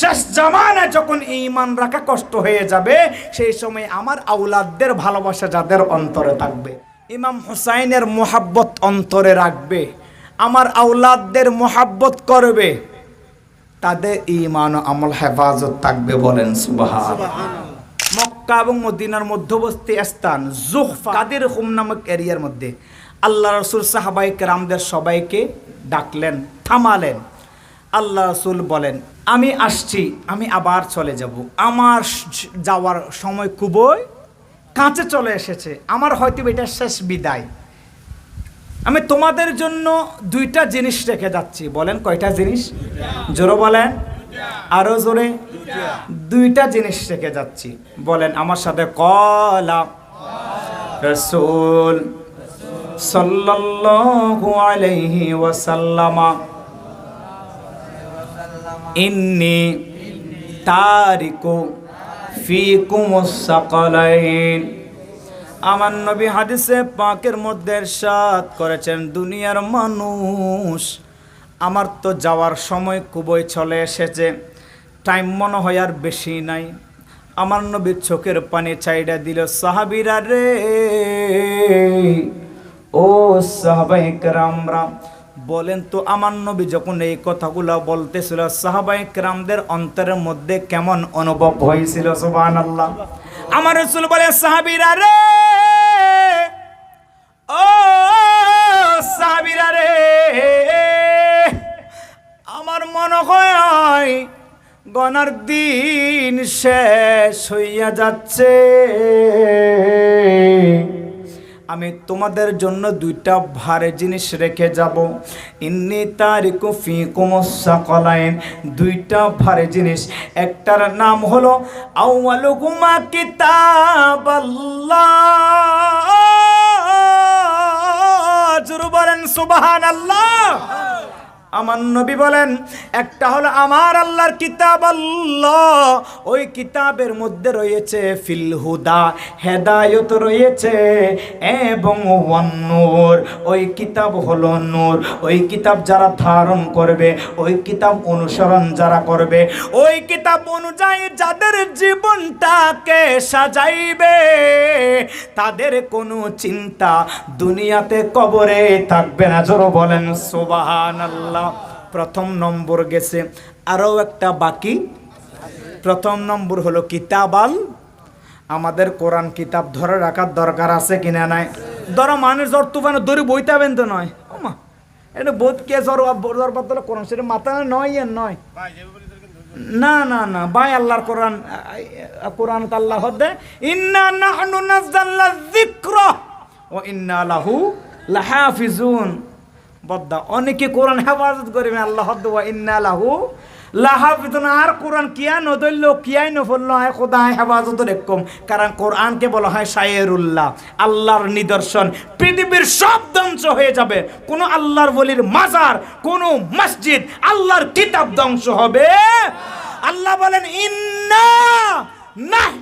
শেষ জামানায় যখন ইমান রাখা কষ্ট হয়ে যাবে সেই সময় আমার আউলাদদের ভালোবাসা যাদের অন্তরে থাকবে? ইমাম হুসাইনের মোহাব্বত অন্তরে রাখবে। আমার আউলাদদের মোহাব্বত করবে। তাদের ইমান আমল হেফাজত থাকবে বলেন সুবাহান মক্কা এবং মদিনার মধ্যবর্তী স্থান জুহফা কাদের হুম নামক এরিয়ার মধ্যে। আল্লাহ রসুল সাহাবাই কেরামদের সবাইকে ডাকলেন থামালেন। আল্লাহ রসুল বলেন আমি আসছি, আমি আবার চলে যাব। আমার যাওয়ার সময় খুবই কাঁচে চলে এসেছে। আমার হয়তো এটা শেষ বিদায়। আমি তোমাদের জন্য দুইটা জিনিস রেখে যাচ্ছি। বলেন কয়টা জিনিস? জোরে বলেন। আরও জোরে। দুইটা জিনিস রেখে যাচ্ছি। বলেন আমার সাথে কলা রসুল সাল্লাল্লাহু আলাইহি ওয়াসাল্লামা। ইন্নি তারিকু ফিকুমুস সাকালাইন আমার নবী হাদিসে পাকের মধ্যে সাত করেছেন, দুনিয়ার মানুষ আমার তো যাওয়ার সময় খুবই চলে এসেছে, টাইম মনে হয় আর বেশি নাই। আমার নবীর চোখের পানি চাইডা দিল, সাহাবিরা রে, ও সাহাবাই রাম বলেন তো আমার নবী যখন এই কথাগুলো বলতেছিল সাহাবাই ক্রামদের অন্তরের মধ্যে কেমন অনুভব হয়েছিল? সুবান আল্লাহ আমার রসুল বলে, সাহাবিরা রে, ও সাহাবিরা রে, আমার মনে হয় গনার দিন শেষ হইয়া যাচ্ছে। আমি তোমাদের জন্য দুইটা ভারে জিনিস রেখে যাব। ইন্নি তার কুফি কুমসা কলাইন দুইটা ভারে জিনিস। একটার নাম হলো আউয়ালু গুমা কিতাব আল্লাহ জুরু বলেন সুবহানাল্লাহ। আমার নবী বলেন, একটা হলো আমার আল্লাহর কিতাব আল্লাহ, ওই কিতাবের মধ্যে রয়েছে ফিল হুদা, হেদায়ত রয়েছে, এবং ওয়ান্নুর ওই কিতাব হলো নূর, ওই কিতাব যারা ধারণ করবে, ওই কিতাব অনুসরণ যারা করবে, ওই কিতাব অনুযায়ী যাদের জীবনটাকে সাজাইবে, তাদের কোনো চিন্তা দুনিয়াতে কবরে থাকবে না। জোর বলেন সোবাহান আল্লাহ প্রথম নম্বর গেছে। আরও একটা বাকি। প্রথম নম্বর হলো কিতাবাল আমাদের কোরআন কিতাব ধরে রাখার দরকার আছে কিনা নাই? ধরো মানুষ জ্বর তুফানে দড়ি বইতাবেন তো নয়। ও মা এটা বোধ কে জ্বর জ্বর পাতলে কোরআন সেটা মাথা নয় এর নয়। না না না ভাই আল্লাহর কোরআন কোরআন আল্লাহ হদে ইন্না নাহনু নাযালনা যিকরা ও ইন্না লাহু লাহাফিজুন। বদ্দা, অনেকে কোরআন হেফাজত করবে আল্লাহ ইন্না লাহু লাহাফিজুন। আর কোরআন কিয়া নদল্য কিয়াই নফল্ল হয় খোদা হেফাজত রেকম কারণ কোরআনকে বলা হয় শায়েরুল্লাহ, আল্লাহর নিদর্শন। পৃথিবীর সব ধ্বংস হয়ে যাবে। কোনো আল্লাহর বলির মাজার, কোনো মসজিদ, আল্লাহর কিতাব ধ্বংস হবে। আল্লাহ বলেন, ইন্না নাহনু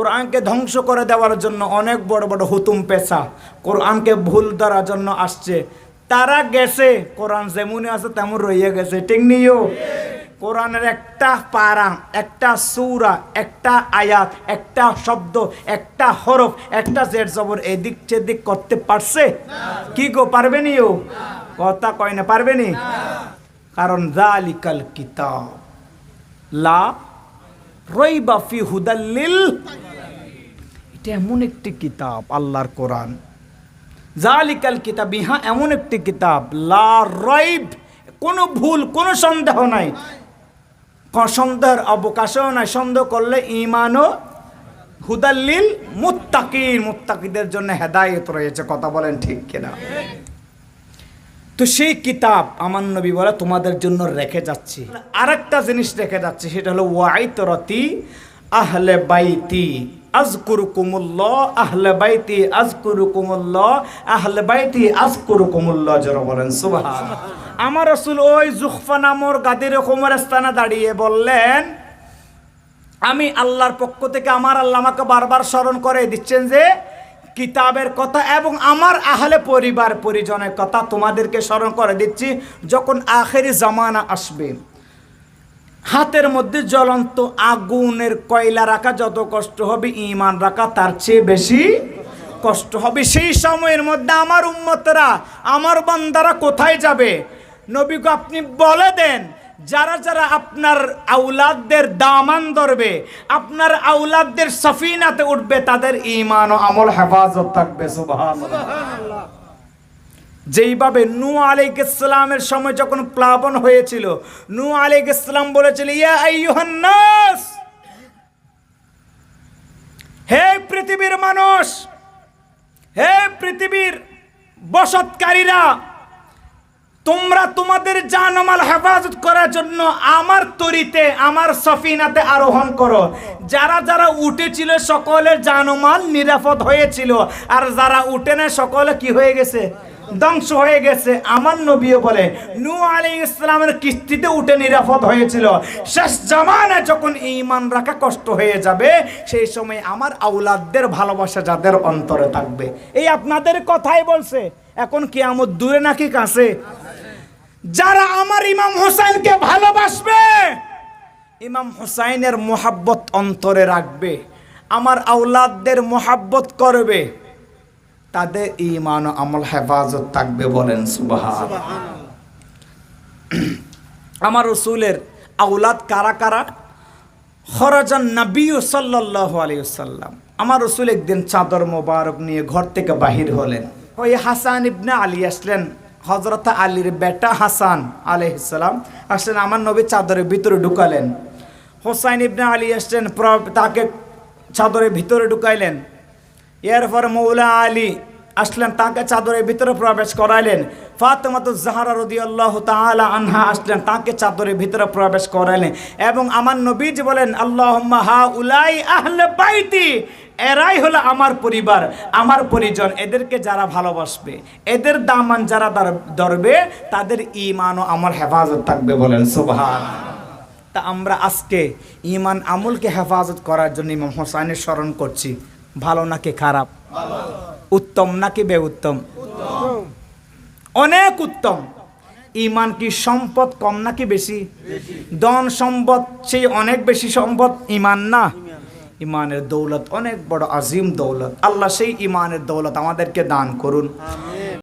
কোরআনকে ধ্বংস করে দেওয়ার জন্য অনেক বড় বড় হুতুম পেশা। কোরআনকে ভুল ধরার জন্য আসছে। তারা গেছে, কোরআন যেমনই আছে তেমন রইয়ে গেছে, ঠিক নিও কোরআনের একটা পারা, একটা সূরা, একটা আয়াত, একটা শব্দ, একটা হরফ, একটা জেড জবর এদিক সেদিক করতে পারছে? কি গো, পারবে নিও কথা কয় না, পারবে নি? কারণ জালিকাল কিতাব, লা রইবা ফি হুদাল্লিল এটা এমন একটি কিতাব, আল্লাহর কোরআন। জালিকাল কিতাব, ইহা এমন একটি কিতাব, লা রইব, কোনো ভুল, কোনো সন্দেহ নাই। সন্দেহের অবকাশও নাই, সন্দেহ করলে ইমানও হুদাল্লিল মুত্তাকির মুত্তাকিদের জন্য হেদায়েত রয়েছে, কথা বলেন ঠিক কিনা? তো সেই কিতাব আমার নবী বলে, তোমাদের জন্য রেখে যাচ্ছি। আরেকটা জিনিস রেখে যাচ্ছি, সেটা হলো ওয়াইতরতি আহলে বাইতি আজকুরুকুমুল্লাহ আহলে বাইতি আজকুরুকুমুল্লাহ আহলে বাইতি আজকুরুকুমুল্লাহ জোরে বলেন, সুবহান। আমার রাসূল ওই জুখফা নামর গাদির কোমর স্থানে দাঁড়িয়ে বললেন, আমি আল্লাহর পক্ষ থেকে আমার আল্লাহ আমাকে বারবার স্মরণ করে দিচ্ছেন যে কিতাবের কথা এবং আমার আহলে পরিবার পরিজনের কথা তোমাদেরকে স্মরণ করে দিচ্ছি, যখন আখেরি জামানা আসবে। হাতের মধ্যে জ্বলন্ত আগুনের কয়লা রাখা যত কষ্ট হবে ইমান রাখা তার চেয়ে বেশি কষ্ট হবে। সেই সময়ের মধ্যে আমার উম্মতরা, আমার বান্দারা কোথায় যাবে? নবীকে আপনি বলে দেন। যারা যারা আপনার আউলাদদের দামান ধরবে, আপনার আউলাদদের সফিনাতে উঠবে, তাদের ইমান ও আমল হেফাজত থাকবে যেইভাবে নু আলাইক ইসলামের সময় যখন প্লাবন হয়েছিল নু আলাইক ইসলাম বলেছিল, ইয়া আইয়ুহান্নাস হে পৃথিবীর মানুষ, হে পৃথিবীর বসতকারীরা তোমরা তোমাদের জানমাল হেফাজত করার জন্য আমার তরিতে, আমার সফিনাতে আরোহণ করো। যারা যারা উঠেছিল সকলের জানমাল নিরাপদ হয়েছিল। আর যারা উঠে না সকলে কি হয়ে গেছে? ধ্বংস হয়ে গেছে, আমার নবীও বলে। নু আলী ইসলামের কিস্তিতে উঠে নিরাপদ হয়েছিল। শেষ জামানে যখন ইমান রাখা কষ্ট হয়ে যাবে, সেই সময় আমার আউলাদদের ভালোবাসা যাদের অন্তরে থাকবে। এই আপনাদের কথাই বলছে, এখন কি আমার দূরে নাকি কাছে? যারা আমার ইমাম হোসাইনকে ভালোবাসবে, ইমাম হোসাইনের মোহাব্বত অন্তরে রাখবে, আমার আউলাদদের মোহাব্বত করবে, তাদের ইমান আমল হেফাজত থাকবে বলেন সুবহান আমার রসুলের আউলাদ কারা কারা? খরজান নবী সাল্লাহ আলিয়াল্লাম আমার রসুল একদিন চাদর মোবারক নিয়ে ঘর থেকে বাহির হলেন। ওই হাসান ইবনে আলী আসলেন। হজরত আলীর বেটা হাসান আলহিসাম আসলেন আমার নবী চাদরের ভিতরে ঢুকালেন। হোসাইন ইবনে আলী আসলেন তাকে চাদরের ভিতরে ঢুকাইলেন। এরপর মৌলা আলী আসলেন তাকে চাদরের ভিতরে প্রবেশ করাইলেন। ফাতেমাতু জাহারা রদিয়াল্লাহ তাআলা আনহা আসলেন তাকে চাদরের ভিতরে প্রবেশ করাইলেন। এবং আমার নবীজি বলেন আল্লাহ হা উলাই আহলে বাইতি এরাই হলো আমার পরিবার, আমার পরিজন। এদেরকে যারা ভালোবাসবে, এদের দামান যারা ধরবে, তাদের ইমান ও আমার হেফাজত থাকবে বলেন সুবহান তা আমরা আজকে ইমান আমলকে হেফাজত করার জন্য ইমাম হোসাইনের স্মরণ করছি। ভালো নাকি খারাপ? উত্তম নাকি বে উত্তম অনেক উত্তম। ইমান কি সম্পদ কম নাকি বেশি? ধন সম্পদ সেই অনেক বেশি সম্পদ ইমান না। ইমানের দৌলত অনেক বড় আজিম দৌলত। আল্লাহ সেই ইমানের দৌলত আমাদেরকে দান করুন।